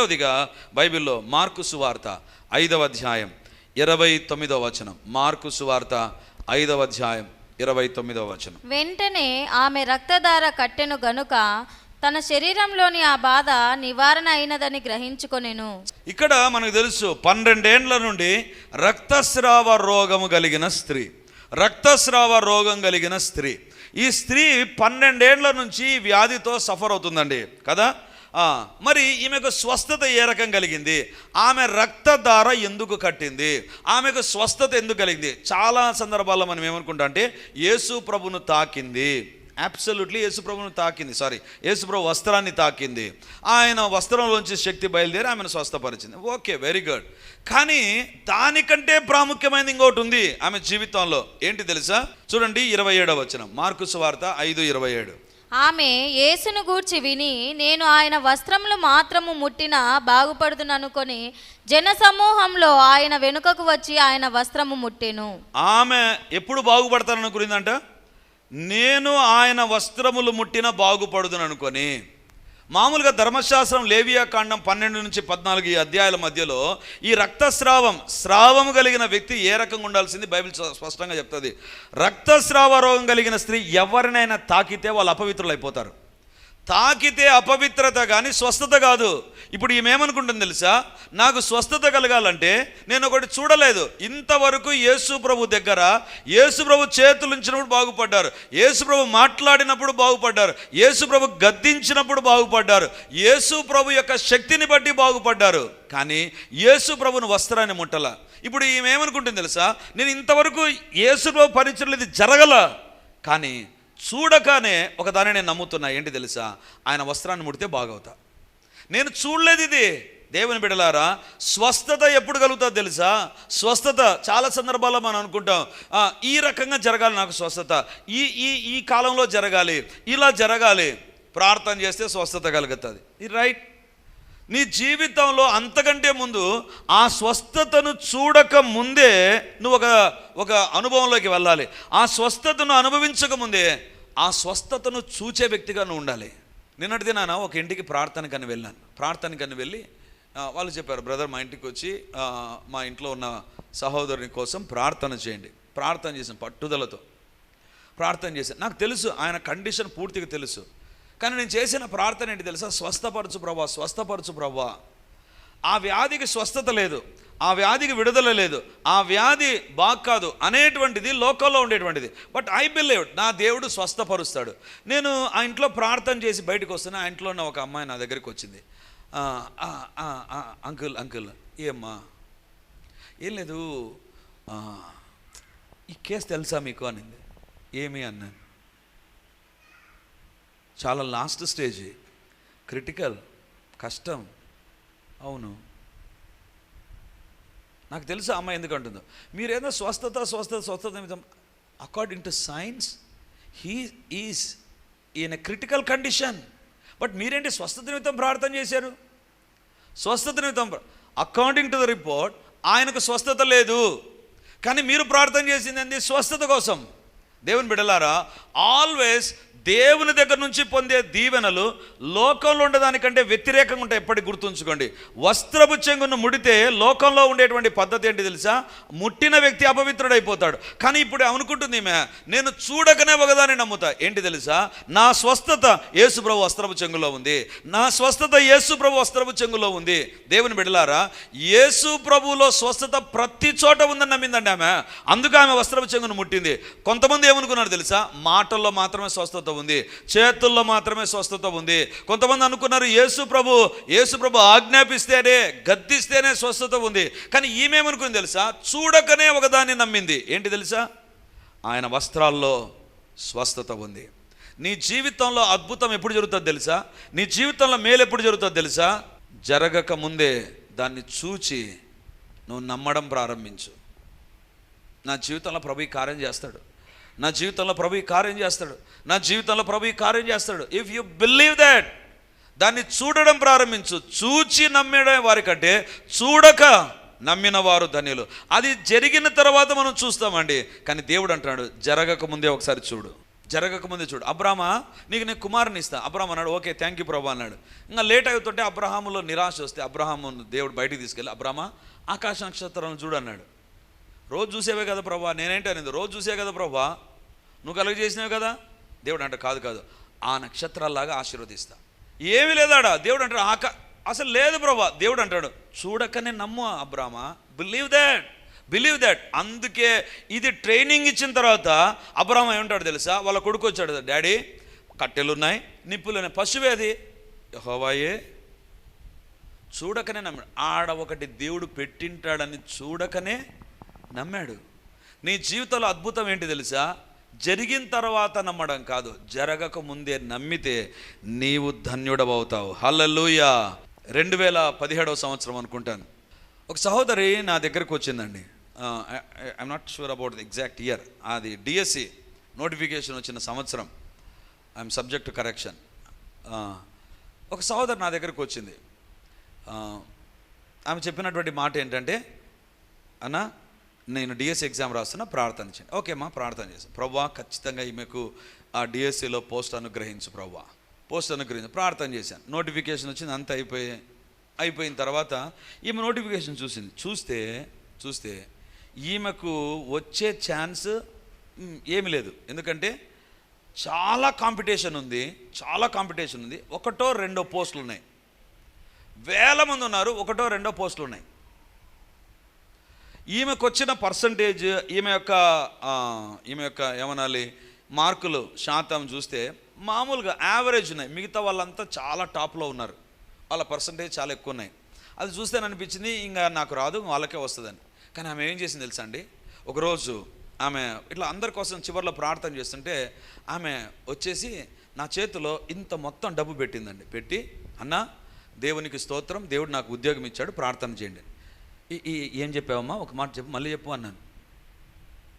రెండవదిగా బైబిల్లో మార్కు సువార్త ఐదవ అధ్యాయం ఇరవై తొమ్మిదవ వచనం. మార్కు సువార్త ఐదవ అధ్యాయం ఇరవై తొమ్మిదవ వచనం. వెంటనే ఆమె రక్తధార కట్టెను గనుక తన శరీరంలోని ఆ బాధ నివారణ అయినదని గ్రహించుకొనెను. ఇక్కడ మనకు తెలుసు పన్నెండేండ్ల నుండి రక్తస్రావ రోగము కలిగిన స్త్రీ. రక్తస్రావ రోగం కలిగిన స్త్రీ. ఈ స్త్రీ పన్నెండేండ్ల నుంచి వ్యాధితో సఫర్ అవుతుందండి కదా? మరి ఈమెకు స్వస్థత ఏ రకం కలిగింది? ఆమె రక్తధార ఎందుకు కట్టింది? ఆమెకు స్వస్థత ఎందుకు కలిగింది? చాలా సందర్భాల్లో మనం ఏమనుకుంటా అంటే యేసు ప్రభును తాకింది. అబ్సల్యూట్లీ యేసుప్రభును తాకింది. సారీ యేసుప్రభు వస్త్రాన్ని తాకింది. ఆయన వస్త్రంలోంచి శక్తి బయలుదేరి ఆమెను స్వస్థపరిచింది. ఓకే వెరీ గుడ్ కానీ దానికంటే ప్రాముఖ్యమైనది ఇంకోటి ఉంది ఆమె జీవితంలో. ఏంటి తెలుసా? చూడండి ఇరవై ఏడవ వచనం. మార్కుసు వార్త ఐదు ఇరవై ఏడు. ఆమె యేసును గూర్చి విని నేను ఆయన వస్త్రములు మాత్రము ముట్టిన బాగుపడుతుననుకొని జనసమూహంలో ఆయన వెనుకకు వచ్చి ఆయన వస్త్రము ముట్టెను. ఆమె ఎప్పుడు బాగుపడతాననుకునిందంట? నేను ఆయన వస్త్రములు ముట్టిన బాగుపడుదును అనుకొని మామూలుగా ధర్మశాస్త్రం లేవియా కాండం పన్నెండు నుంచి పద్నాలుగు ఈ అధ్యాయాల మధ్యలో ఈ రక్తస్రావం స్రావం కలిగిన వ్యక్తి ఏ రకంగా ఉండాల్సింది బైబిల్ స్పష్టంగా చెప్తుంది. రక్తస్రావ రోగం కలిగిన స్త్రీ ఎవరినైనా తాకితే వాళ్ళు అపవిత్రులు అయిపోతారు తాకితే అపవిత్రత కానీ స్వస్థత కాదు. ఇప్పుడు ఈమె ఏమనుకుంటుంది తెలుసా? నాకు స్వస్థత కలగాలంటే నేను ఒకటి చూడలేదు. ఇంతవరకు యేసు ప్రభు దగ్గర యేసు ప్రభు చేతులు ఉంచినప్పుడు బాగుపడ్డారు. యేసు ప్రభు మాట్లాడినప్పుడు బాగుపడ్డారు. యేసు ప్రభు గద్దించినప్పుడు బాగుపడ్డారు. యేసు ప్రభు యొక్క శక్తిని బట్టి బాగుపడ్డారు. కానీ యేసు ప్రభుని వస్త్రాన్ని ముట్టల. ఇప్పుడు ఈమె ఏమనుకుంటుంది తెలుసా? నేను ఇంతవరకు యేసు ప్రభు పరిచయం ఇది జరగల. కానీ చూడగానే ఒక దాన్ని నేను నమ్ముతున్నా. ఏంటి తెలుసా? ఆయన వస్త్రాన్ని ముడితే బాగవుతా. నేను చూడలేదు ఇది. దేవుని బిడలారా స్వస్థత ఎప్పుడు కలుగుతుందో తెలుసా? స్వస్థత చాలా సందర్భాల్లో మనం అనుకుంటాం ఈ రకంగా జరగాలి నాకు స్వస్థత. ఈ ఈ ఈ కాలంలో జరగాలి. ఇలా జరగాలి. ప్రార్థన చేస్తే స్వస్థత కలుగుతుంది. ఇది రైట్. నీ జీవితంలో అంతకంటే ముందు ఆ స్వస్థతను చూడక ముందే నువ్వు ఒక ఒక అనుభవంలోకి వెళ్ళాలి. ఆ స్వస్థతను అనుభవించక ముందే ఆ స్వస్థతను చూచే వ్యక్తిగా నువ్వు ఉండాలి. నిన్నటి దినాన ఒక ఇంటికి ప్రార్థనకని వెళ్ళాను. ప్రార్థనకని వెళ్ళి వాళ్ళు చెప్పారు బ్రదర్ మా ఇంటికి వచ్చి మా ఇంట్లో ఉన్న సహోదరుని కోసం ప్రార్థన చేయండి. ప్రార్థన చేసిన పట్టుదలతో. ప్రార్థన చేశాను. నాకు తెలుసు ఆయన కండిషన్ పూర్తిగా తెలుసు. కానీ నేను చేసిన ప్రార్థన ఏంటి తెలుసా? స్వస్థపరచు ప్రభా స్వస్థపరచు ప్రభా. ఆ వ్యాధికి స్వస్థత లేదు ఆ వ్యాధికి విడుదల లేదు ఆ వ్యాధి బాగాదు అనేటువంటిది లోకల్లో ఉండేటువంటిది. బట్ ఐ బిలీవ్ నా దేవుడు స్వస్థపరుస్తాడు. నేను ఆ ఇంట్లో ప్రార్థన చేసి బయటకు వస్తున్నా ఆ ఇంట్లో ఉన్న ఒక అమ్మాయి నా దగ్గరికి వచ్చింది. అంకుల్ అంకుల్ ఏమ్మా ఏం లేదు ఈ కేసు తెలుసా మీకు? అనింది. ఏమి? అన్నాను. చాలా లాస్ట్ స్టేజ్. క్రిటికల్ కష్టం. అవును. నాకు తెలుసు అమ్మాయి ఎందుకు అంటుందో. మీరేదో స్వస్థత స్వస్థత స్వస్థత నిమిత్తం according to science he is ఈయన క్రిటికల్ కండిషన్ బట్ మీరేంటి స్వస్థత నిమిత్తం ప్రార్థన చేశారు? స్వస్థత నిమిత్తం అకార్డింగ్ టు ద రిపోర్ట్ ఆయనకు స్వస్థత లేదు. కానీ మీరు ప్రార్థన చేసింది ఏంది? స్వస్థత కోసం. దేవుని బిడలారా ఆల్వేస్ దేవుని దగ్గర నుంచి పొందే దీవెనలు లోకంలో ఉండదానికంటే వ్యతిరేకంగా ఉంటాయి. ఎప్పటికి గుర్తుంచుకోండి. వస్త్రపు చెంగును ముడితే లోకంలో ఉండేటువంటి పద్ధతి ఏంటి తెలుసా? ముట్టిన వ్యక్తి అపవిత్రుడైపోతాడు. కానీ ఇప్పుడు అనుకుంటుంది ఈమె? నేను చూడకనే ఒకదాన్ని నమ్ముతా. ఏంటి తెలుసా? నా స్వస్థత యేసుప్రభు వస్త్రపు చెంగులో ఉంది. నా స్వస్థత యేసుప్రభు వస్త్రపు చెంగులో ఉంది. దేవుని బిడలారా యేసు ప్రభువులో స్వస్థత ప్రతి చోట ఉందని నమ్మిందండి ఆమె. అందుకే ఆమె వస్త్రపు చెంగును ముట్టింది. కొంతమంది ఏమనుకున్నారు తెలుసా? మాటల్లో మాత్రమే స్వస్థత ఉంది. చేతుల్లో మాత్రమే స్వస్థత ఉంది. కొంతమంది అనుకున్నారు యేసు ప్రభు యేసు ప్రభు ఆజ్ఞాపిస్తేనే గద్దిస్తేనే స్వస్థత ఉంది. కానీ ఈమెమనుకుంది తెలుసా? చూడకనే ఒకదాన్ని నమ్మింది. ఏంటి తెలుసా? ఆయన వస్త్రాల్లో స్వస్థత ఉంది. నీ జీవితంలో అద్భుతం ఎప్పుడు జరుగుతుందో తెలుసా? నీ జీవితంలో మేలు ఎప్పుడు జరుగుతుందో తెలుసా? జరగక ముందే దాన్ని చూచి నువ్వు నమ్మడం ప్రారంభించు. నా జీవితంలో ప్రభు ఈ కార్యం చేస్తాడు. నా జీవితంలో ప్రభు ఈ కార్యం చేస్తాడు. నా జీవితంలో ప్రభు ఈ కార్యం చేస్తాడు. ఇఫ్ యు బిలీవ్ దాట్ దాన్ని చూడడం ప్రారంభించు. చూచి నమ్మడం వారికంటే చూడక నమ్మిన వారు ధన్యులు. అది జరిగిన తర్వాత మనం చూస్తామండి. కానీ దేవుడు అంటున్నాడు జరగక ముందే ఒకసారి చూడు. జరగకముందే చూడు. అబ్రాహ్మ నీకు నేను కుమారుని ఇస్తా. అబ్రాహ్మ అన్నాడు ఓకే థ్యాంక్ యూ ప్రభా అన్నాడు. ఇంకా లేట్ అవుతుంటే అబ్రహాములో నిరాశ వస్తే అబ్రహాము దేవుడు బయటికి తీసుకెళ్ళి అబ్రామా ఆకాశ నక్షత్రాలను చూడు అన్నాడు. రోజు చూసేవే కదా ప్రభా నేనేంటి అనేది? రోజు చూసే కదా ప్రభా నువ్వు కలుగ చేసినావు కదా? దేవుడు అంటే కాదు కాదు. ఆ నక్షత్రాల్లాగా ఆశీర్వదిస్తా. ఏమీ లేదాడా? దేవుడు అంటాడు ఆక అసలు లేదు ప్రభా. దేవుడు అంటాడు చూడకనే నమ్ము అబ్రామా. బిలీవ్ దాట్ బిలీవ్ దాట్ అందుకే ఇది ట్రైనింగ్ ఇచ్చిన తర్వాత అబ్రామ ఏమంటాడు తెలుసా? వాళ్ళ కొడుకు వచ్చాడు డాడీ కట్టెలు ఉన్నాయి నిప్పులు ఉన్నాయి పశువేది హోవాయే చూడకనే నమ్మాడు. ఆడ ఒకటి దేవుడు పెట్టింటాడని చూడకనే నమ్మాడు. నీ జీవితంలో అద్భుతం ఏంటి తెలుసా? జరిగిన తర్వాత నమ్మడం కాదు. జరగక ముందే నమ్మితే నీవు ధన్యుడవవుతావు. హల్లెలూయ. రెండు వేల పదిహేడవ సంవత్సరం అనుకుంటాను. ఒక సహోదరి నా దగ్గరకు వచ్చిందండి. I'm not sure about the exact year అది డిఎస్సి నోటిఫికేషన్ వచ్చిన సంవత్సరం. ఐఎమ్ సబ్జెక్ట్ కరెక్షన్ ఒక సహోదరు నా దగ్గరకు వచ్చింది. ఆమె చెప్పినటువంటి మాట ఏంటంటే అన్నా నేను డిఎస్సి ఎగ్జామ్ రాస్తున్నా ప్రార్థన చేయండి. ఓకే మా ప్రార్థన చేస్తాను ప్రవ్వా ఖచ్చితంగా ఈమెకు ఆ డిఎస్సిలో పోస్ట్ అనుగ్రహించు ప్రవ్వా. పోస్ట్ అనుగ్రహించు ప్రార్థన చేశాను. నోటిఫికేషన్ వచ్చింది అంత అయిపోయి అయిపోయిన తర్వాత ఈమె నోటిఫికేషన్ చూసింది. చూస్తే చూస్తే ఈమెకు వచ్చే ఛాన్స్ ఏమి ఏమీ లేదు. ఎందుకంటే చాలా కాంపిటీషన్ ఉంది చాలా కాంపిటీషన్ ఉంది. ఒకటో రెండో పోస్టులు ఉన్నాయి. వేల మంది ఉన్నారు ఒకటో రెండో పోస్టులు ఉన్నాయి. ఈమెకు వచ్చిన పర్సంటేజ్ ఈమె యొక్క ఈమె యొక్క ఏమనాలి మార్కులు శాతం చూస్తే మామూలుగా యావరేజ్ ఉన్నాయి. మిగతా వాళ్ళంతా చాలా టాప్లో ఉన్నారు. వాళ్ళ పర్సంటేజ్ చాలా ఎక్కువ ఉన్నాయి. అది చూస్తే అనిపించింది ఇంకా నాకు రాదు వాళ్ళకే వస్తుందని. కానీ ఆమె ఏం చేసింది తెలుసా అండి? ఒకరోజు ఆమె ఇట్లా అందరి కోసం చివరిలో ప్రార్థన చేస్తుంటే ఆమె వచ్చేసి నా చేతిలో ఇంత మొత్తం డబ్బు పెట్టిందండి. పెట్టి అన్న దేవునికి స్తోత్రం దేవుడు నాకు ఉద్యోగం ఇచ్చాడు ప్రార్థన చేయండి. ఏం చెప్పావమ్మా? ఒక మాట చెప్పు మళ్ళీ చెప్పు అన్నాను.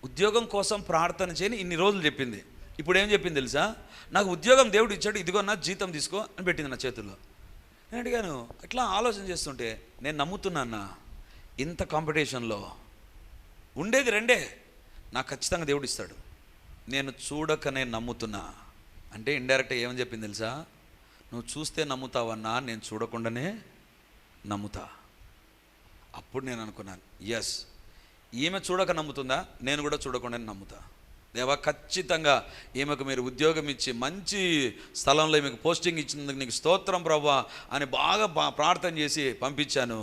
ఉద్యోగం కోసం ప్రార్థన చేయని ఇన్ని రోజులు చెప్పింది. ఇప్పుడు ఏం చెప్పింది తెలుసా? నాకు ఉద్యోగం దేవుడు ఇచ్చాడు ఇదిగో నా జీతం తీసుకో అని పెట్టింది నా చేతుల్లో. నేను అడిగాను ఎట్లా ఆలోచన చేస్తుంటే? నేను నమ్ముతున్నానా ఇంత కాంపిటీషన్లో ఉండేది రెండే. నాకు ఖచ్చితంగా దేవుడు ఇస్తాడు. నేను చూడకనే నమ్ముతున్నా. అంటే ఇండైరెక్ట్ ఏమని చెప్పింది తెలుసా? నువ్వు చూస్తే నమ్ముతావన్నా నేను చూడకుండానే నమ్ముతా. అప్పుడు నేను అనుకున్నాను ఎస్ ఈమె చూడక నమ్ముతుందా? నేను కూడా చూడకుండా నమ్ముతా. దేవా ఖచ్చితంగా ఈమెకు మీరు ఉద్యోగం ఇచ్చి మంచి స్థలంలో ఈమెకు పోస్టింగ్ ఇచ్చినందుకు నీకు స్తోత్రం ప్రభా అని బాగా ప్రార్థన చేసి పంపించాను.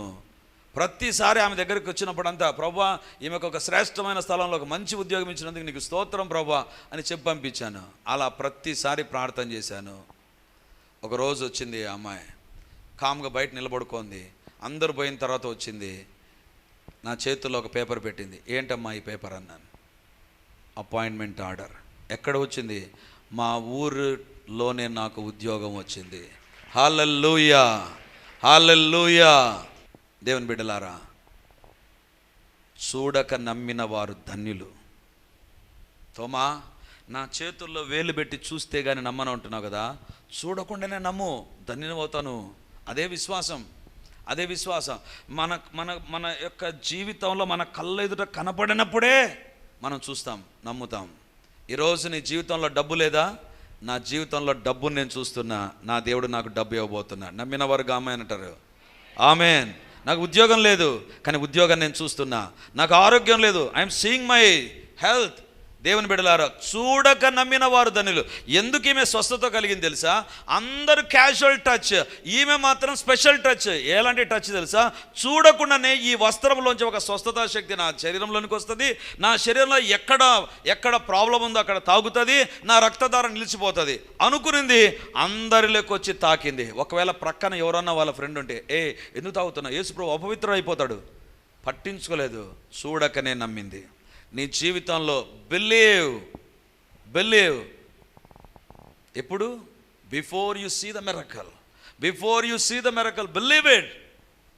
ప్రతిసారి ఆమె దగ్గరికి వచ్చినప్పుడంతా ప్రభా ఈమెకు ఒక శ్రేష్టమైన స్థలంలో ఒక మంచి ఉద్యోగం ఇచ్చినందుకు నీకు స్తోత్రం ప్రభా అని చెప్పి పంపించాను. అలా ప్రతిసారి ప్రార్థన చేశాను. ఒక రోజు వచ్చింది ఆ అమ్మాయి కామ్గా బయట నిలబడుకుంది. అందరు పోయిన తర్వాత వచ్చింది నా చేతుల్లో ఒక పేపర్ పెట్టింది. ఏంటమ్మా ఈ పేపర్? అన్నాను. అపాయింట్మెంట్ ఆర్డర్ ఎక్కడ వచ్చింది? మా ఊరిలోనే నాకు ఉద్యోగం వచ్చింది. హాలల్లూయా హాలల్లూయా దేవుని బిడ్డలారా చూడక నమ్మిన వారు ధన్యులు. తోమా నా చేతుల్లో వేలు పెట్టి చూస్తే కానీ నమ్మను అంటున్నావు కదా? చూడకుండానే నమ్ము ధన్యమవుతాను అదే విశ్వాసం. అదే విశ్వాసం. మన మన మన యొక్క జీవితంలో మన కళ్ళ ఎదుట కనపడినప్పుడే మనం చూస్తాం నమ్ముతాం. ఈరోజు నీ జీవితంలో డబ్బు లేదా? నా జీవితంలో డబ్బును నేను చూస్తున్నా నా దేవుడు నాకు డబ్బు ఇవ్వబోతున్నా. నమ్మిన వారు ఆమె అంటారు. ఆమెన్. నాకు ఉద్యోగం లేదు కానీ ఉద్యోగం నేను చూస్తున్నా. నాకు ఆరోగ్యం లేదు. ఐఎమ్ సీయింగ్ మై హెల్త్ దేవుని బిడలారా చూడక నమ్మిన వారు ధనులు. ఎందుకు ఈమె స్వస్థత కలిగింది తెలుసా? అందరు క్యాజువల్ టచ్ ఈమె మాత్రం స్పెషల్ టచ్ ఎలాంటి టచ్ తెలుసా? చూడకుండానే ఈ వస్త్రంలోంచి ఒక స్వస్థత శక్తి నా శరీరంలోనికి వస్తుంది. నా శరీరంలో ఎక్కడ ఎక్కడ ప్రాబ్లం ఉందో అక్కడ తాగుతుంది. నా రక్తధార నిలిచిపోతుంది. అనుకునింది అందరిలోకి వచ్చి తాకింది. ఒకవేళ ప్రక్కన ఎవరన్నా వాళ్ళ ఫ్రెండ్ ఉంటే ఏ ఎందుకు తాగుతున్నావు? యేసుప్రభు అపవిత్రం అయిపోతాడు పట్టించుకోలేదు. చూడకనే నమ్మింది. నీ జీవితంలో బిలీవ్ బిలీవ్ ఎప్పుడు? Before you see the miracle before you see the miracle believe it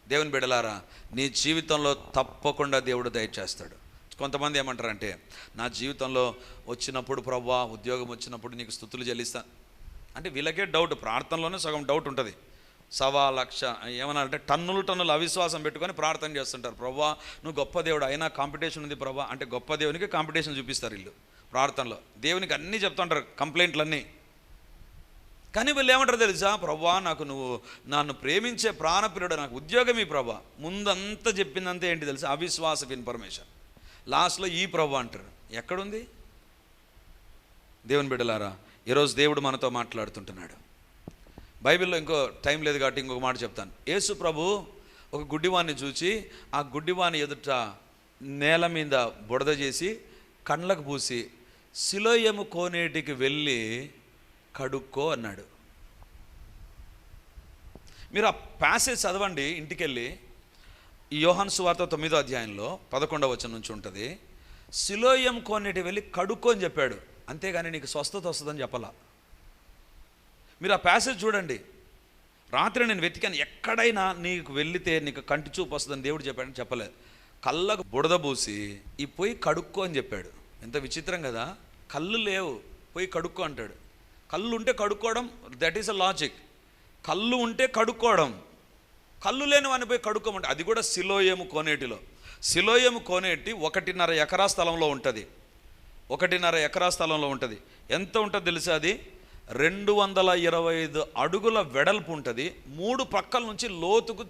దేవుని బిడలారా నీ జీవితంలో తప్పకుండా దేవుడు దయచేస్తాడు. కొంతమంది ఏమంటారంటే నా జీవితంలో వచ్చినప్పుడు ప్రవ్వా ఉద్యోగం వచ్చినప్పుడు నీకు స్థుతులు చెల్లిస్తాను అంటే వీళ్ళకే డౌట్ ప్రార్థనలోనే సగం డౌట్ ఉంటుంది. సవా లక్ష ఏమన్నా అంటే టన్నులు టన్నులు అవిశ్వాసం పెట్టుకొని ప్రార్థన చేస్తుంటారు. ప్రవ్వా నువ్వు గొప్ప దేవుడు అయినా కాంపిటీషన్ ఉంది ప్రభా. అంటే గొప్ప దేవునికి కాంపిటీషన్ చూపిస్తారు వీళ్ళు ప్రార్థనలో. దేవునికి అన్నీ చెప్తుంటారు కంప్లైంట్లన్నీ. కానీ వీళ్ళు ఏమంటారు తెలుసా? ప్రభా నాకు నువ్వు నన్ను ప్రేమించే ప్రాణప్రియుడు నాకు ఉద్యోగం ఈ ప్రభా. ముందంతా చెప్పిందంతా ఏంటి తెలుసా? అవిశ్వాసపు ఇన్ఫర్మేషన్. లాస్ట్లో ఈ ప్రభు అంటారు. ఎక్కడుంది? దేవుని బిడ్డలారా ఈరోజు దేవుడు మనతో మాట్లాడుతుంటున్నాడు. బైబిల్లో ఇంకో టైం లేదు కాబట్టి ఇంకొక మాట చెప్తాను. యేసు ప్రభు ఒక గుడ్డివాణ్ణి చూచి ఆ గుడ్డివాణి ఎదుట నేల మీద బుడద చేసి కండ్లకు పూసి శిలోయము కోనేటికి వెళ్ళి కడుక్కో అన్నాడు. మీరు ఆ ప్యాసేజ్ చదవండి ఇంటికెళ్ళి. యోహన్ సువార్త తొమ్మిదో అధ్యాయంలో పదకొండవ వచనం నుంచి ఉంటుంది. శిలోయం కోనేటి వెళ్ళి కడుక్కో అని చెప్పాడు. అంతేగాని నీకు స్వస్థత వస్తుందని చెప్పాలా? మీరు ఆ ప్యాసేజ్ చూడండి. రాత్రి నేను వెతికాను. ఎక్కడైనా నీకు వెళ్ళితే నీకు కంటి చూపు వస్తుందని దేవుడు చెప్పాడని చెప్పలేదు. కళ్ళకు బుడద పూసి ఈ పోయి కడుక్కో అని చెప్పాడు. ఎంత విచిత్రం కదా. కళ్ళు లేవు. పోయి కడుక్కో అంటాడు. కళ్ళు ఉంటే కడుక్కోవడం దట్ ఈస్ అ లాజిక్ కళ్ళు ఉంటే కడుక్కోవడం. కళ్ళు లేని వాడిని పోయి కడుక్కోమంటే అది కూడా సిలోయము కోనేటిలో. సిలోయము కోనేటి ఒకటిన్నర ఎకరా స్థలంలో ఉంటుంది. ఒకటిన్నర ఎకరా స్థలంలో ఉంటుంది. ఎంత ఉంటుంది తెలుసా అది? రెండు వందల ఇరవై ఐదు అడుగుల వెడల్పు ఉంటుంది. మూడు పక్కల నుంచి లోతుకు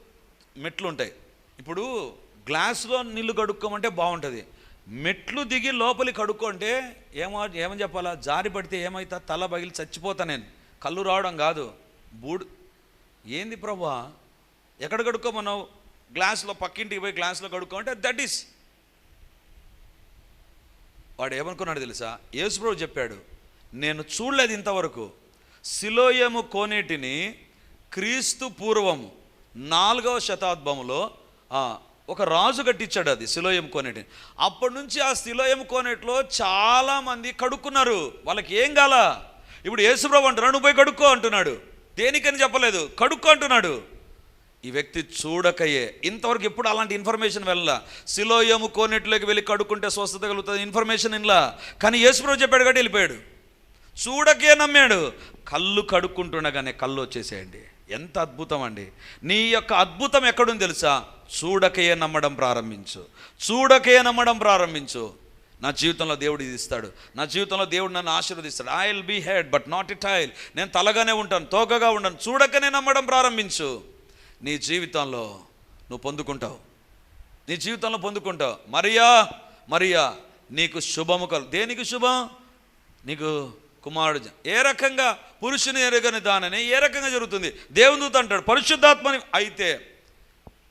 మెట్లు ఉంటాయి ఇప్పుడు గ్లాసులో నీళ్ళు కడుక్కోమంటే బాగుంటుంది. మెట్లు దిగి లోపలి కడుక్కుంటే ఏమో ఏమని చెప్పాలా? జారి పడితే ఏమైతా? తల పగిలి చచ్చిపోతా నేను. కళ్ళు రావడం కాదు. బూడు ఏంది ప్రభా? ఎక్కడ కడుక్కోమన్నావు? గ్లాసులో పక్కింటికి పోయి గ్లాసులో కడుక్కోమంటే దట్ ఈస్ వాడు ఏమనుకున్నాడు తెలుసా? యేసుప్రభు చెప్పాడు నేను చూడలేదు ఇంతవరకు. సిలోయము కోనేటిని క్రీస్తు పూర్వము నాలుగవ శతాబ్దంలో ఒక రాజు కట్టించాడు అది సిలోయం కోనేటిని. అప్పటి నుంచి ఆ సిలోయం కోనేటిలో చాలామంది కడుక్కున్నారు. వాళ్ళకి ఏం కాల? ఇప్పుడు యేసుప్రభు అంటున్నాడు నువ్వు పోయి కడుక్కో అంటున్నాడు. దేనికని చెప్పలేదు కడుక్కో అంటున్నాడు. ఈ వ్యక్తి చూడకయే. ఇంతవరకు ఎప్పుడు అలాంటి ఇన్ఫర్మేషన్ వెళ్ళలా? సిలోయము కోనేటిలోకి వెళ్ళి కడుక్కుంటే స్వస్థత కలుగుతుంది ఇన్ఫర్మేషన్ ఇన్లా కానీ యేసుప్రభు చెప్పాడు కాబట్టి వెళ్ళిపోయాడు. చూడకే నమ్మాడు. కళ్ళు కడుక్కుంటుండగానే కళ్ళు వచ్చేసేయండి. ఎంత అద్భుతం అండి. నీ యొక్క అద్భుతం ఎక్కడుంది తెలుసా? చూడకే నమ్మడం ప్రారంభించు. చూడకే నమ్మడం ప్రారంభించు. నా జీవితంలో దేవుడు ఇది ఇస్తాడు. నా జీవితంలో దేవుడు నన్ను ఆశీర్వదిస్తాడు. I will be head but not it I'll నేను తలగానే ఉంటాను తోకగా ఉంటాను చూడకనే నమ్మడం ప్రారంభించు. నీ జీవితంలో నువ్వు పొందుకుంటావు. నీ జీవితంలో పొందుకుంటావు. మరియా మరియా నీకు శుభము కలు దేనికి శుభం? నీకు కుమారుడు ఏ రకంగా పురుషుని ఎరగని దానని ఏ రకంగా జరుగుతుంది? దేవుని దూత అంటాడు పరిశుద్ధాత్మని అయితే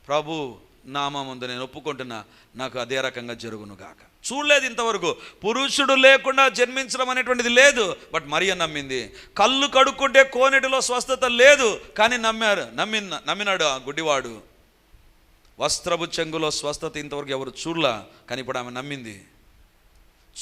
ప్రభు నామందు నేను ఒప్పుకుంటున్నా నాకు అదే రకంగా జరుగును గాక. చూడలేదు ఇంతవరకు. పురుషుడు లేకుండా జన్మించడం అనేటువంటిది లేదు బట్ మరియ నమ్మింది. కళ్ళు కడుక్కుంటే కోనేటిలో స్వస్థత లేదు కానీ నమ్మారు నమ్మి నమ్మినాడు ఆ గుడ్డివాడు. వస్త్రపు చెంగులో స్వస్థత ఇంతవరకు ఎవరు చూడలా కానీ ఇప్పుడు ఆమె నమ్మింది.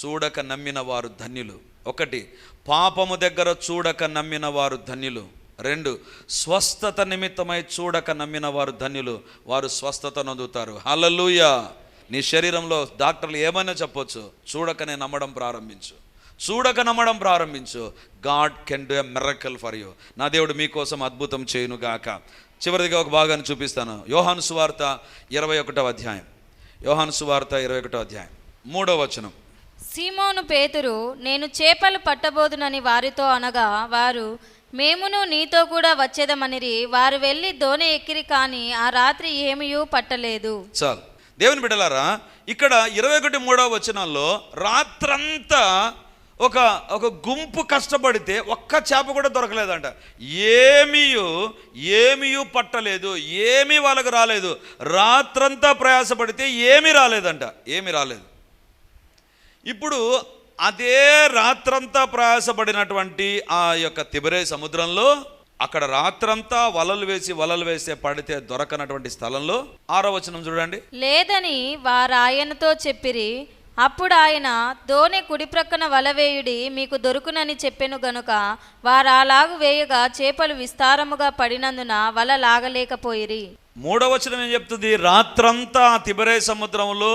చూడక నమ్మిన వారు ధన్యులు. ఒకటి పాపము దగ్గర చూడక నమ్మిన వారు ధన్యులు. రెండు స్వస్థత నిమిత్తమై చూడక నమ్మిన వారు ధన్యులు. వారు స్వస్థత నొందుతారు. హలలుయ నీ శరీరంలో డాక్టర్లు ఏమైనా చెప్పొచ్చు? చూడకనే నమ్మడం ప్రారంభించు. చూడక నమ్మడం ప్రారంభించు. God can do a miracle for you. నా దేవుడు మీకోసం అద్భుతం చేయును గాక చివరిదిగా ఒక భాగాన్ని చూపిస్తాను. యోహాను సువార్త ఇరవై ఒకటవ అధ్యాయం. యోహాను సువార్త ఇరవై ఒకటో అధ్యాయం. మూడో వచనం. సీమోను పేతురు నేను చేపలు పట్టబోదునని వారితో అనగా వారు మేమును నీతో కూడా వచ్చేదమనిరి వారు వెళ్ళి దోణి ఎక్కిరి కానీ ఆ రాత్రి ఏమీయూ పట్టలేదు. చాలు. దేవుని బిడ్డలారా ఇక్కడ ఇరవై ఒకటి మూడవ వచనంలో రాత్రంతా ఒక ఒక గుంపు కష్టపడితే ఒక్క చేప కూడా దొరకలేదంట. ఏమీయు ఏమీయు పట్టలేదు ఏమీ వాళ్ళకు రాలేదు. రాత్రంతా ప్రయాసపడితే ఏమీ రాలేదంట. ఏమీ రాలేదు. ఇప్పుడు అదే రాత్రంతా ప్రయాసపడినటువంటి ఆ యొక్క తిబరే సముద్రంలో అక్కడ రాత్రంతా వలలు వేసి వలలు వేసే పడితే దొరకనటువంటి స్థలంలో ఆరో వచనం చూడండి. లేదని వారు ఆయనతో చెప్పిరి అప్పుడు ఆయన దోణి కుడి ప్రక్కన వల వేయుడి మీకు దొరుకునని చెప్పెను గనుక వారు అలాగు వేయగా చేపలు విస్తారముగా పడినందున వల లాగలేకపోయిరి. మూడవ వచనం ఏం చెప్తుంది? రాత్రంతా తిబరే సముద్రంలో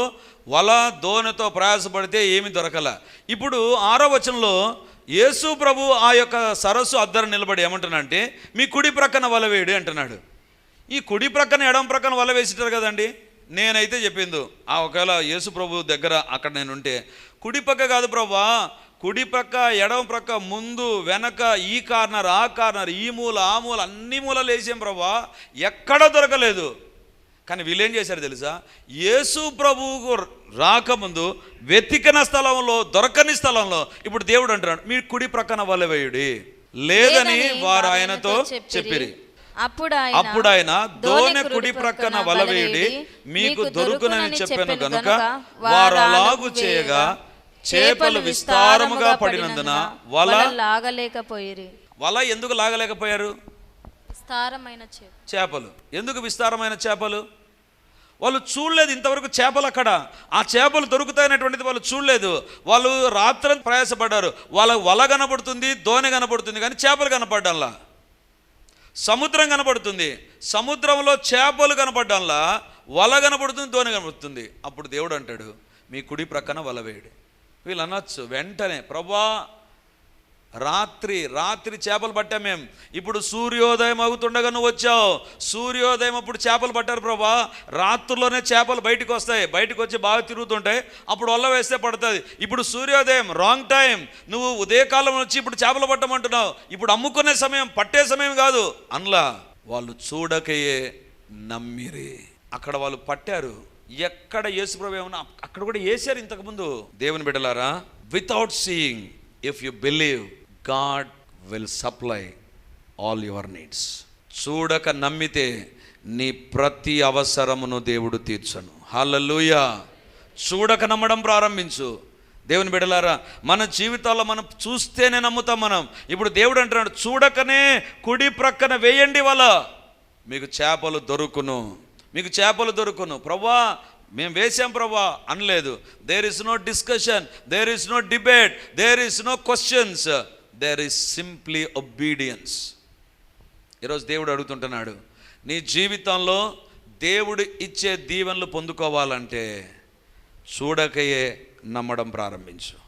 వల దోనతో ప్రయాసపడితే ఏమి దొరకల. ఇప్పుడు ఆరో వచనంలో యేసు ప్రభు ఆ యొక్క సరస్సు అద్దరు నిలబడి ఏమంటున్నాడంటే మీ కుడి ప్రక్కన వల వేయడు అంటున్నాడు. ఈ కుడి ప్రక్కన ఎడం ప్రక్కన వల వేసిటారు కదండి. నేనైతే చెప్పింది ఆ ఒకవేళ యేసు ప్రభు దగ్గర అక్కడ నేను ఉంటే కుడి పక్క కాదు ప్రభా కుడి ప్రక్క ఎడమ ప్రక్క ముందు వెనక ఈ కార్నర్ ఆ కార్నర్ ఈ మూల ఆ మూల అన్ని మూలలు వేసాం ప్రభా. ఎక్కడ దొరకలేదు. కానీ వీళ్ళు ఏం చేశారు తెలుసా? యేసు ప్రభువుకు రాకముందు వెతికిన స్థలంలో దొరకని స్థలంలో ఇప్పుడు దేవుడు అంటున్నాడు మీ కుడి ప్రక్కన వలవేయుడి? లేదని వారు ఆయనతో చెప్పిరి. అప్పుడు ఆయన అప్పుడు ఆయన దోనె కుడి ప్రక్కన వలవేయుడి? మీకు దొరుకునని చెప్పాను గనుక వారు అలాగు చేయగా చేపలు విస్తారముగా పడినందున వల లాగలేకపోయిరి. వల ఎందుకు లాగలేకపోయారు? విస్తారమైన చేపలు. ఎందుకు విస్తారమైన చేపలు? వాళ్ళు చూడలేదు ఇంతవరకు చేపలు అక్కడ. ఆ చేపలు దొరుకుతాయనేటువంటిది వాళ్ళు చూడలేదు. వాళ్ళు రాత్రి ప్రయాసపడ్డారు. వాళ్ళ వల కనపడుతుంది దోణి కనపడుతుంది కానీ చేపలు కనపడ్డంలా. సముద్రం కనపడుతుంది సముద్రంలో చేపలు కనపడ్డంలా. వల కనపడుతుంది దోణి కనపడుతుంది అప్పుడు దేవుడు అంటాడు మీ కుడి ప్రక్కన వల వేయడు. వీళ్ళు అనొచ్చు వెంటనే ప్రభా రాత్రి రాత్రి చేపలు పట్టాం మేము ఇప్పుడు సూర్యోదయం అవుతుండగా నువ్వు వచ్చావు. సూర్యోదయం అప్పుడు చేపలు పట్టారు ప్రభా. రాత్రుల్లోనే చేపలు బయటకు వస్తాయి బయటకు వచ్చి బాగా తిరుగుతుంటాయి. అప్పుడు వల్ల వేస్తే పడుతుంది. ఇప్పుడు సూర్యోదయం రాంగ్ టైం. నువ్వు ఉదయకాలం వచ్చి ఇప్పుడు చేపలు పట్టమంటున్నావు. ఇప్పుడు అమ్ముకునే సమయం పట్టే సమయం కాదు. అన్లా వాళ్ళు చూడకయే నమ్మిరి. అక్కడ వాళ్ళు పట్టారు. ఎక్కడ యేసుప్రభు ఏమన్నా అక్కడ కూడా వేసారు ఇంతకుముందు దేవుని బిడ్డలారా without seeing if you believe God will supply all your needs చూడక నమ్మితే నీ ప్రతి అవసరమును దేవుడు తీర్చను. హలలుయ చూడక నమ్మడం ప్రారంభించు. దేవుని బిడలారా మన జీవితాల్లో మనం చూస్తేనే నమ్ముతాం మనం. ఇప్పుడు దేవుడు అంటున్నాడు చూడకనే కుడి ప్రక్కన వేయండి వల్ల మీకు చేపలు దొరుకును. మీకు చేపలు దొరుకును. ప్రభా మేము వేసాం ప్రభా అనలేదు. There is no discussion there is no debate there is no questions there is simply obedience ఈరోజు దేవుడు అడుగుతుంటున్నాడు నీ జీవితంలో దేవుడు ఇచ్చే దీవెనలు పొందుకోవాలంటే చూడకయే నమ్మడం ప్రారంభించు.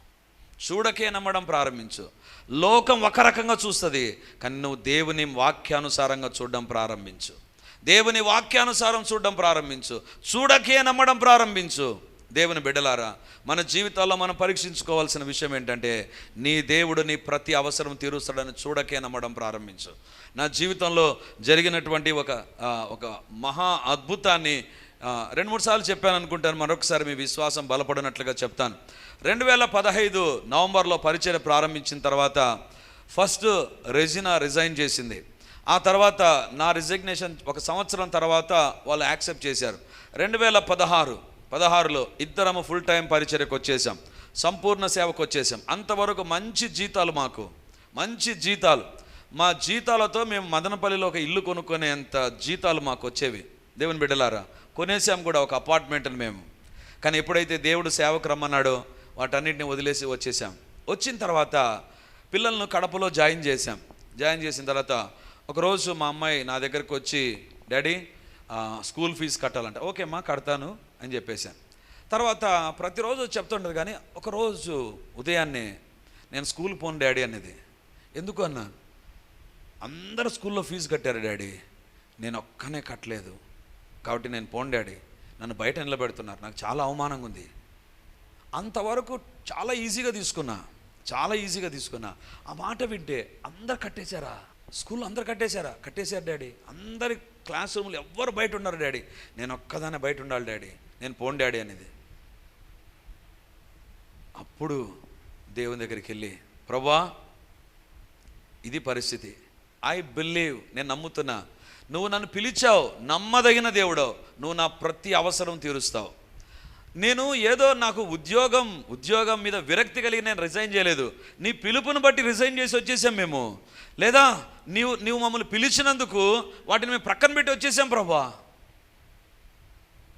చూడకే నమ్మడం ప్రారంభించు. లోకం ఒక రకంగా చూస్తుంది కానీ నువ్వు దేవుని వాక్యానుసారంగా చూడడం ప్రారంభించు. దేవుని వాక్యానుసారం చూడడం ప్రారంభించు. చూడకే నమ్మడం ప్రారంభించు. దేవుని బిడ్డలారా మన జీవితాల్లో మనం పరీక్షించుకోవాల్సిన విషయం ఏంటంటే నీ దేవుడు నీ ప్రతి అవసరం తీరుస్తాడని చూడకే నమ్మడం ప్రారంభించు. నా జీవితంలో జరిగినటువంటి ఒక ఒక మహా అద్భుతాన్ని రెండు మూడు సార్లు చెప్పాను అనుకుంటాను మరొకసారి మీ విశ్వాసం బలపడినట్లుగా చెప్తాను. రెండు వేల పదహైదు నవంబర్లో పరిచయం ప్రారంభించిన తర్వాత ఫస్ట్ రెజినా రిజైన్ చేసింది. ఆ తర్వాత నా రిజిగ్నేషన్ ఒక సంవత్సరం తర్వాత వాళ్ళు యాక్సెప్ట్ చేశారు. రెండు వేల పదహారు పదహారులో ఇద్దరము ఫుల్ టైం పరిచర్యకు వచ్చేసాం సంపూర్ణ సేవకు వచ్చేసాం అంతవరకు మంచి జీతాలు మాకు. మంచి జీతాలు. మా జీతాలతో మేము మదనపల్లిలో ఒక ఇల్లు కొనుక్కునేంత జీతాలు మాకు వచ్చేవి దేవుని బిడ్డలారా కొనేసాం కూడా ఒక అపార్ట్మెంట్ని మేము. కానీ ఎప్పుడైతే దేవుడు సేవకు రమ్మన్నాడో వాటన్నిటిని వదిలేసి వచ్చేసాం వచ్చిన తర్వాత పిల్లలను కడపలో జాయిన్ చేశాం. జాయిన్ చేసిన తర్వాత ఒకరోజు మా అమ్మాయి నా దగ్గరకు వచ్చి డాడీ స్కూల్ ఫీజు కట్టాలంట. ఓకే అమ్మా కడతాను. అని చెప్పేశాను. తర్వాత ప్రతిరోజు చెప్తుండదు కానీ ఒకరోజు ఉదయాన్నే నేను స్కూల్ పోను డాడీ అనేది ఎందుకు అన్నా? అందరు స్కూల్లో ఫీజు కట్టారు డాడీ. నేను ఒక్కనే కట్టలేదు. కాబట్టి నేను పోను డాడీ. నన్ను బయట నిలబెడుతున్నారు. నాకు చాలా అవమానంగా ఉంది. అంతవరకు చాలా ఈజీగా తీసుకున్నా. చాలా ఈజీగా తీసుకున్నా. ఆ మాట వింటే అందరు కట్టేశారా? స్కూల్లో అందరు కట్టేశారా? కట్టేశారు డాడీ. అందరి క్లాస్ రూమ్లు ఎవ్వరు బయట ఉన్నారు డాడీ. నేను ఒక్కదానే బయట ఉండాలి డాడీ. నేను పోన్ డాడీ అనేది. అప్పుడు దేవుని దగ్గరికి వెళ్ళి ప్రభా ఇది పరిస్థితి. ఐ బిలీవ్ నేను నమ్ముతున్నా. నువ్వు నన్ను పిలిచావు నమ్మదగిన దేవుడవు. నువ్వు నా ప్రతి అవసరం తీరుస్తావు. నేను ఏదో నాకు ఉద్యోగం ఉద్యోగం మీద విరక్తి కలిగి నేను రిజైన్ చేయలేదు. నీ పిలుపుని బట్టి రిజైన్ చేసి వచ్చేసాం మేము. లేదా నీవు నీవు మమ్మల్ని పిలిచినందుకు వాటిని మేము ప్రక్కన పెట్టి వచ్చేసాం ప్రభా.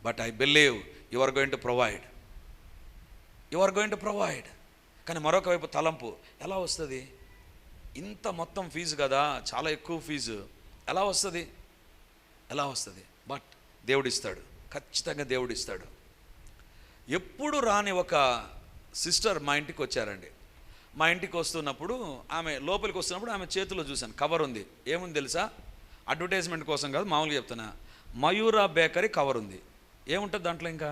But I believe you are going to provide you are going to provide కానీ మరొక వైపు తలంపు. ఎలా వస్తుంది? ఇంత మొత్తం ఫీజు కదా చాలా ఎక్కువ ఫీజు. ఎలా వస్తుంది? ఎలా వస్తుంది? బట్ దేవుడిస్తాడు. ఖచ్చితంగా దేవుడిస్తాడు. ఎప్పుడు రాని ఒక సిస్టర్ మా ఇంటికి వచ్చారండి. మా ఇంటికి వస్తున్నప్పుడు ఆమె లోపలికి వస్తున్నప్పుడు ఆమె చేతిలో చూశాను. కవర్ ఉంది. ఏముంది తెలుసా? అడ్వర్టైజ్మెంట్ కోసం కాదు మామూలుగా చెప్తున్నా. మయూరా బేకరీ కవర్ ఉంది. ఏముంటుంది దాంట్లో ఇంకా?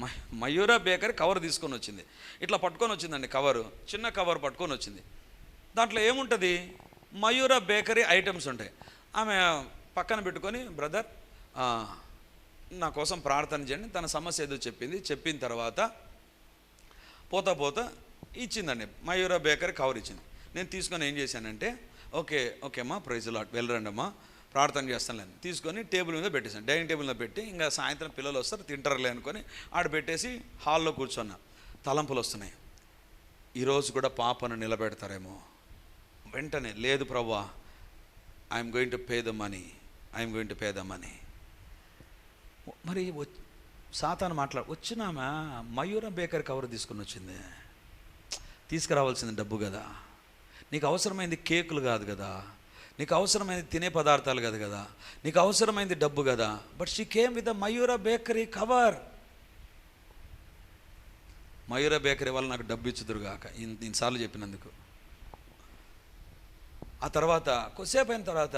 మయూర మయూరా బేకరీ కవర్ తీసుకొని వచ్చింది. ఇట్లా పట్టుకొని వచ్చిందండి కవరు చిన్న కవర్ పట్టుకొని వచ్చింది. దాంట్లో ఏముంటుంది? మయూర బేకరీ ఐటమ్స్ ఉంటాయి. ఆమె పక్కన పెట్టుకొని బ్రదర్ నా కోసం ప్రార్థన చేయండి తన సమస్య ఏదో చెప్పింది. చెప్పిన తర్వాత పోతా పోతా ఇచ్చిందండి. మయూర బేకరీ కవర్ ఇచ్చింది. నేను తీసుకొని ఏం చేశానంటే ఓకే ఓకే అమ్మా ప్రైజ్ లాట్ వెళ్ళరండి అమ్మా ప్రార్థన చేస్తానులేను తీసుకొని టేబుల్ మీద పెట్టేశాను. డైనింగ్ టేబుల్ మీద పెట్టి ఇంకా సాయంత్రం పిల్లలు వస్తారు తింటారులే అనుకొని ఆడ పెట్టేసి హాల్లో కూర్చున్నా. తలంపులు వస్తున్నాయి. ఈరోజు కూడా పాపను నిలబెడతారేమో. వెంటనే లేదు ప్రవ్వా I'm going to pay the money I'm going to pay the money మరి సాతాను మాట్లాడు వచ్చినామా? మయూర బేకరీ కవర్ తీసుకుని వచ్చింది. తీసుకురావాల్సింది డబ్బు కదా. నీకు అవసరమైంది కేకులు కాదు కదా. నీకు అవసరమైంది తినే పదార్థాలు కదా కదా. నీకు అవసరమైంది డబ్బు కదా. But she came with the Mayura bakery cover Mayura bakery వల్ల నాకు డబ్బు ఇచ్చుదురుగాక ఇన్- ఇన్నిసార్లు చెప్పినందుకు. ఆ తర్వాత కొద్దిసేపు అయిన తర్వాత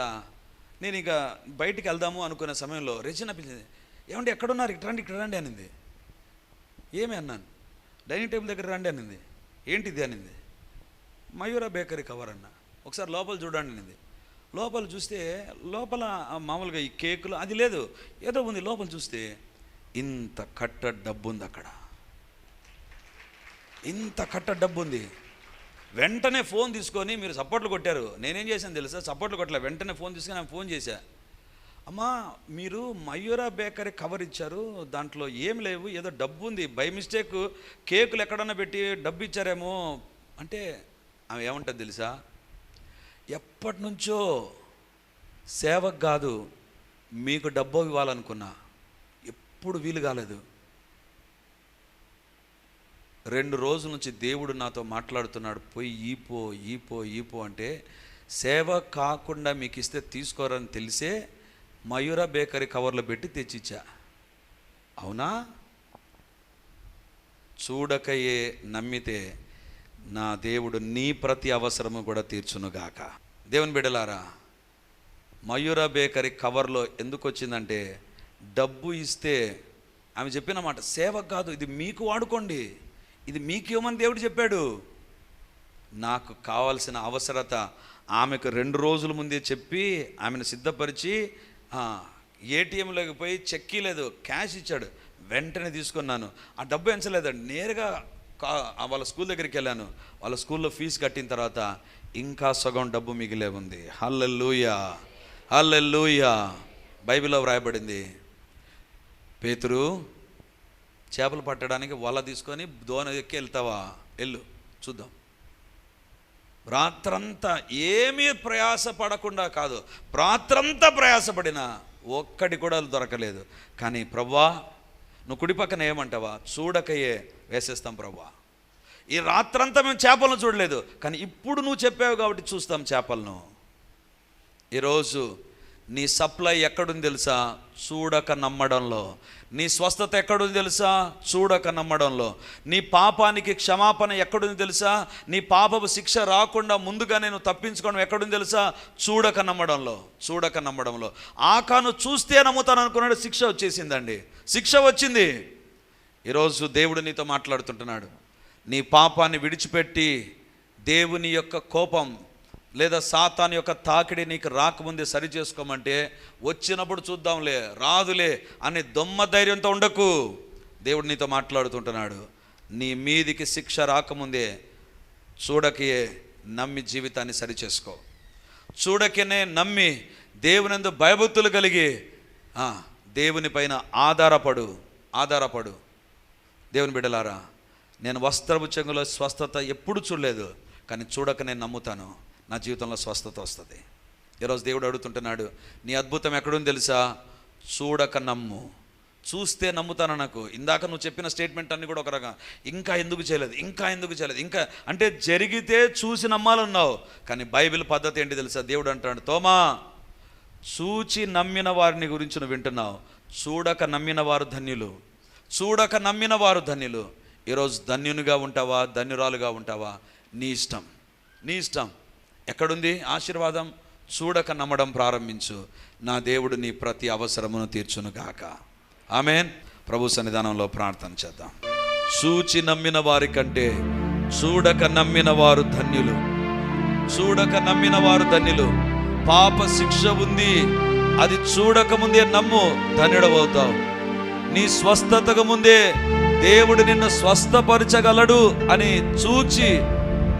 నేను ఇక బయటికి వెళ్దాము అనుకునే సమయంలో రెజినా పిలిచింది ఏమండి ఎక్కడున్నారు? ఇక్కడ రండి ఇక్కడ రండి అనింది. ఏమి అన్నాను? డైనింగ్ టేబుల్ దగ్గర రండి అనింది. ఏంటిది అనింది. మయూర బేకరీ కవర్ అన్న. ఒకసారి లోపల చూడండి అనింది. లోపల చూస్తే లోపల మామూలుగా ఈ కేకులు అది లేదు. ఏదో ఉంది లోపల చూస్తే ఇంత కట్ట డబ్బు ఉంది అక్కడ. ఇంత కట్ట డబ్బు ఉంది వెంటనే ఫోన్ తీసుకొని మీరు సపోర్ట్లు కొట్టారు. నేనేం చేశాను తెలుసా? సపోర్ట్లు కొట్టలే. వెంటనే ఫోన్ తీసుకొని నేను ఫోన్ చేశా. అమ్మా మీరు మయూరా బేకరీ కవర్ ఇచ్చారు. దాంట్లో ఏం లేవు. ఏదో డబ్బు ఉంది బై మిస్టేక్ కేకులు ఎక్కడన్నా పెట్టి డబ్బు ఇచ్చారేమో. అంటే ఆమె ఏమంటుంది తెలుసా? ఎప్పటి నుంచో సేవకు కాదు మీకు డబ్బు ఇవ్వాలనుకున్నా ఎప్పుడు వీలు కాలేదు. రెండు రోజుల నుంచి దేవుడు నాతో మాట్లాడుతున్నాడు పోయి ఈపో ఈపో ఈపో అంటే సేవ కాకుండా మీకు ఇస్తే తీసుకోరని తెలిసే మయూర బేకరీ కవర్లో పెట్టి తెచ్చిచ్చా. అవునా? చూడకయే నమ్మితే నా దేవుడు నీ ప్రతి అవసరము కూడా తీర్చునుగాక దేవుని బిడలారా మయూర బేకరీ కవర్లో ఎందుకు వచ్చిందంటే డబ్బు ఇస్తే ఆమె చెప్పిన మాట సేవ కాదు ఇది మీకు వాడుకోండి ఇది మీకు ఇవ్వమని దేవుడు చెప్పాడు. నాకు కావాల్సిన అవసరత ఆమెకు రెండు రోజుల ముందే చెప్పి ఆమెను సిద్ధపరిచి ఏటీఎంలోకి పోయి చెక్కీ లేదు క్యాష్ ఇచ్చాడు వెంటనే తీసుకున్నాను. ఆ డబ్బు ఎంచలేదండి నేరుగా కా వాళ్ళ స్కూల్ దగ్గరికి వెళ్ళాను. వాళ్ళ స్కూల్లో ఫీజు కట్టిన తర్వాత ఇంకా సగం డబ్బు మిగిలే ఉంది. హల్లెల్లుయా హల్లెల్లుయా బైబిల్లో వ్రాయబడింది పేతురు చేపలు పట్టడానికి వల తీసుకొని దోన ఎక్కి వెళ్తావా? వెళ్ళు చూద్దాం. రాత్రంతా ఏమీ ప్రయాసపడకుండా కాదు రాత్రంతా ప్రయాసపడినా ఒక్కటి కూడా దొరకలేదు. కానీ ప్రవ్వా నువ్వు కుడి పక్కన ఏమంటావా? చూడకయే వేసేస్తాం ప్రవ్వా. ఈ రాత్రంతా మేము చేపలను చూడలేదు కానీ ఇప్పుడు నువ్వు చెప్పావు కాబట్టి చూస్తాం చేపలను. ఈరోజు నీ సప్లై ఎక్కడుంది తెలుసా? చూడక నమ్మడంలో. నీ స్వస్థత ఎక్కడుంది తెలుసా? చూడక నమ్మడంలో. నీ పాపానికి క్షమాపణ ఎక్కడుంది తెలుసా? నీ పాపపు శిక్ష రాకుండా ముందుగా నేను తప్పించుకోవడం ఎక్కడుంది తెలుసా? చూడక నమ్మడంలో. చూడక నమ్మడంలో. ఆకాను చూస్తే నమ్ముతాను అనుకున్నాడు శిక్ష వచ్చేసిందండి. శిక్ష వచ్చింది. ఈరోజు దేవుడు నీతో మాట్లాడుతుంటున్నాడు. నీ పాపాన్ని విడిచిపెట్టి దేవుని యొక్క కోపం లేదా సాతాన్ యొక్క తాకిడి నీకు రాకముందే సరి చేసుకోమంటే వచ్చినప్పుడు చూద్దాంలే రాదులే అని దొమ్మ ధైర్యంతో ఉండకు. దేవుడు నీతో మాట్లాడుతుంటున్నాడు. నీ మీదికి శిక్ష రాకముందే చూడకే నమ్మి జీవితాన్ని సరి చేసుకో. చూడకనే నమ్మి దేవునందు భయభక్తులు కలిగి దేవుని పైన ఆధారపడు ఆధారపడు. దేవుని బిడ్డలారా నేను వస్త్రపు చెంగులో స్వస్థత ఎప్పుడు చూడలేదు కానీ చూడక నేను నమ్ముతాను నా జీవితంలో స్వస్థత వస్తుంది. ఈరోజు దేవుడు అడుగుతుంటున్నాడు నీ అద్భుతం ఎక్కడుంది తెలుసా? చూడక నమ్ము. చూస్తే నమ్ముతాను నాకు. ఇందాక నువ్వు చెప్పిన స్టేట్మెంట్ అన్ని కూడా ఒక రకం. ఇంకా ఎందుకు చేయలేదు? ఇంకా ఎందుకు చేయలేదు? ఇంకా అంటే జరిగితే చూసి నమ్మాలన్నావు కానీ బైబిల్ పద్ధతి ఏంటి తెలుసా? దేవుడు అంటాడు తోమా చూచి నమ్మిన వారిని గురించి నువ్వు వింటున్నావు చూడక నమ్మిన వారు ధన్యులు. చూడక నమ్మిన వారు ధన్యులు. ఈరోజు ధన్యునిగా ఉంటావా? ధన్యురాలుగా ఉంటావా? నీ ఇష్టం. నీ ఇష్టం. ఎక్కడుంది ఆశీర్వాదం? చూడక నమ్మడం ప్రారంభించు. నా దేవుడు నీ ప్రతి అవసరమును తీర్చునుగాక ఆమెన్. ప్రభు సన్నిధానంలో ప్రార్థన చేద్దాం. చూచి నమ్మిన వారి కంటే చూడక నమ్మిన వారు ధన్యులు. చూడక నమ్మిన వారు ధన్యులు. పాప శిక్ష ఉంది. అది చూడక ముందే నమ్ము ధన్యుడవవుతావు. నీ స్వస్థతకు ముందే దేవుడు నిన్ను స్వస్థపరచగలడు అని చూచి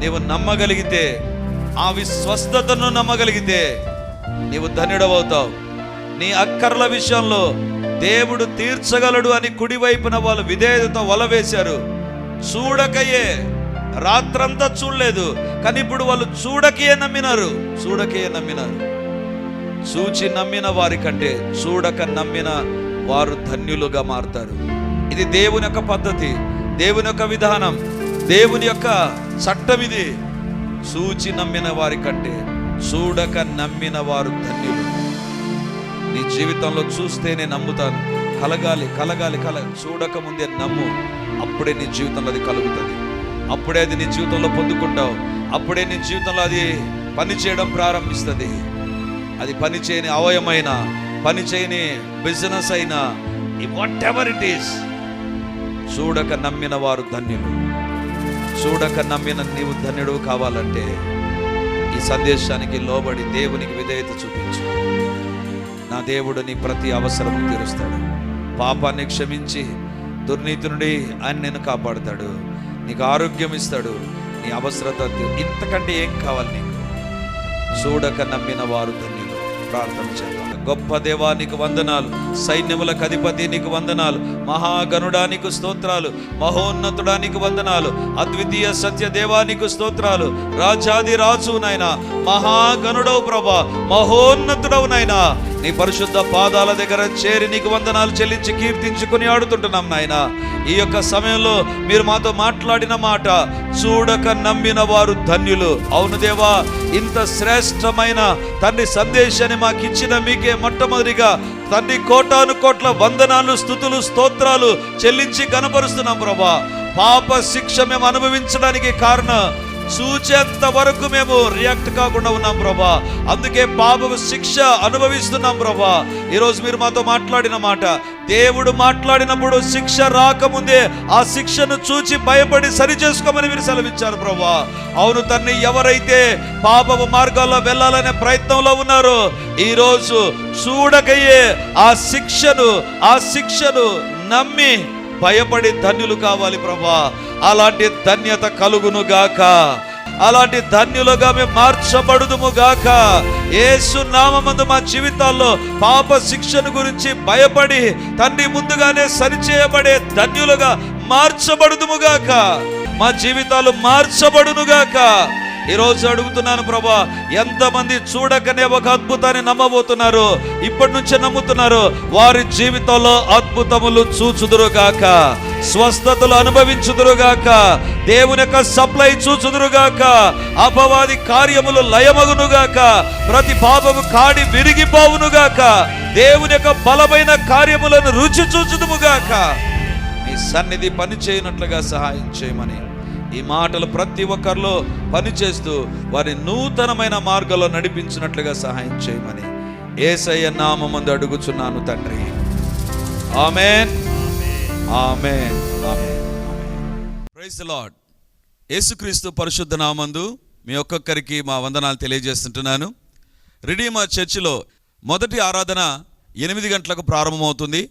నీవు నమ్మగలిగితే ఆ విస్వస్థతను నమ్మగలిగితే నీవు ధన్యుడవవుతావు. నీ అక్కర్ల విషయంలో దేవుడు తీర్చగలడు అని కుడివైపున వాళ్ళు విధేయతతో వల వేశారు. చూడకయే రాత్రంతా చూడలేదు కానీ ఇప్పుడు వాళ్ళు చూడకే నమ్మినారు. చూడకే నమ్మినారు. చూచి నమ్మిన వారి కంటే చూడక నమ్మిన వారు ధన్యులుగా మారుతారు. ఇది దేవుని యొక్క పద్ధతి దేవుని యొక్క విధానం దేవుని యొక్క చట్టం ఇది. చూచి నమ్మిన వారి కంటే చూడక నమ్మిన వారు ధన్యులు. నీ జీవితంలో చూస్తేనే నమ్ముతాను. కలగాలి కలగాలి కల చూడక ముందే నమ్ము. అప్పుడే నీ జీవితంలో అది కలుగుతుంది. అప్పుడే అది నీ జీవితంలో పొందుకుంటావు. అప్పుడే నీ జీవితంలో అది పని చేయడం ప్రారంభిస్తుంది. అది పని చేయని అవయమైన పని చేయని బిజినెస్ అయినా వాట్ ఎవర్ ఇట్ ఈస్ చూడక నమ్మిన వారు ధన్యులు. చూడక నమ్మిన నీవు ధన్యుడు కావాలంటే ఈ సందేశానికి లోబడి దేవునికి విధేయత చూపించు. నా దేవుడు నీ ప్రతి అవసరం తీరుస్తాడు. పాపాన్ని క్షమించి దుర్నీతి నుండి ఆయన నేను కాపాడుతాడు. నీకు ఆరోగ్యం ఇస్తాడు నీ అవసరత ఇంతకంటే ఏం కావాలి నీకు? చూడక నమ్మిన వారు ధన్యులు. ప్రార్థన చేద్దాం. గొప్ప దేవానికి వందనాలు సైన్యములకు అధిపతి నీకు వందనాలు మహాగణుడానికి స్తోత్రాలు మహోన్నతుడానికి వందనాలు అద్వితీయ సత్య దేవా స్తోత్రాలు రాజాది రాజు నాయన మహాగణుడవు ప్రభా మహోన్నతుడవు నాయనా నీ పరిశుద్ధ పాదాల దగ్గర చేరి నీకు వందనాలు చెల్లించి కీర్తించుకుని ఆడుతుంటున్నాం నాయన. ఈ యొక్క సమయంలో మీరు మాతో మాట్లాడిన మాట చూడక నమ్మిన వారు ధన్యులు. అవును దేవా ఇంత శ్రేష్టమైన తండ్రి సందేశాన్ని మాకిచ్చిన మీకే మొట్టమొదటిగా తండ్రి కోటాను కోట్ల వందనాలు స్థుతులు స్తోత్రాలు చెల్లించి కనపరుస్తున్నాం ప్రభా. పాప శిక్ష మేము అనుభవించడానికి కారణం సూచేంత వరకు మేము రియాక్ట్ కాకుండా ఉన్నాం ప్రభా. అందుకే బాబు శిక్ష అనుభవిస్తున్నాం ప్రభా. ఈరోజు మీరు మాతో మాట్లాడిన మాట దేవుడు మాట్లాడినప్పుడు శిక్ష రాకముందే ఆ శిక్షను చూచి భయపడి సరి చేసుకోమని మీరు సెలవిచ్చారు ప్రభా. అవును తన్ని ఎవరైతే పాపపు మార్గాల్లో వెళ్ళాలనే ప్రయత్నంలో ఉన్నారో ఈరోజు చూడకయే ఆ శిక్షను ఆ శిక్షను నమ్మి భయపడి ధన్యులు కావాలి ప్రభా. అలాంటి ధన్యత కలుగును గాక. అలాంటి ధన్యులుగా మేము మార్చబడుదుము గాక. ఏసు నామమందు మా జీవితాల్లో పాప శిక్షను గురించి భయపడి తండ్రి ముందుగానే సరిచేయబడే ధన్యులుగా మార్చబడుదుము గాక. మా జీవితాలు మార్చబడును గాక. ఈరోజు అడుగుతున్నాను ప్రభా ఎంతమంది చూడకనే ఒక అద్భుతాన్ని నమ్మబోతున్నారు ఇప్పటి నుంచే నమ్ముతున్నారు వారి జీవితంలో అద్భుతములు చూచుదురుగాక స్వస్థతలు అనుభవించుదురుగాక దేవుని యొక్క సప్లై చూచుదురుగాక అపవాది కార్యములు లయమగునుగాక ప్రతి పాపము కాడి విరిగిపోవునుగాక దేవుని యొక్క బలమైన కార్యములను రుచి చూచుదుముగాక నీ సన్నిధి పని చేయనట్లుగా సహాయం చేయమని ఈ మాటలు ప్రతి ఒక్కరిలో పనిచేస్తూ వారి నూతనమైన మార్గంలో నడిపించినట్లుగా సహాయం చేయమని ఏసయ్య నామందు అడుగుచున్నాను తండ్రి. Amen. Amen. Amen. Praise Lord యేసుక్రీస్తు పరిశుద్ధ నామందు మీ ఒక్కొక్కరికి మా వందనాలు తెలియజేస్తుంటున్నాను. రిడీమర్ చర్చిలో మొదటి ఆరాధన ఎనిమిది గంటలకు ప్రారంభమవుతుంది.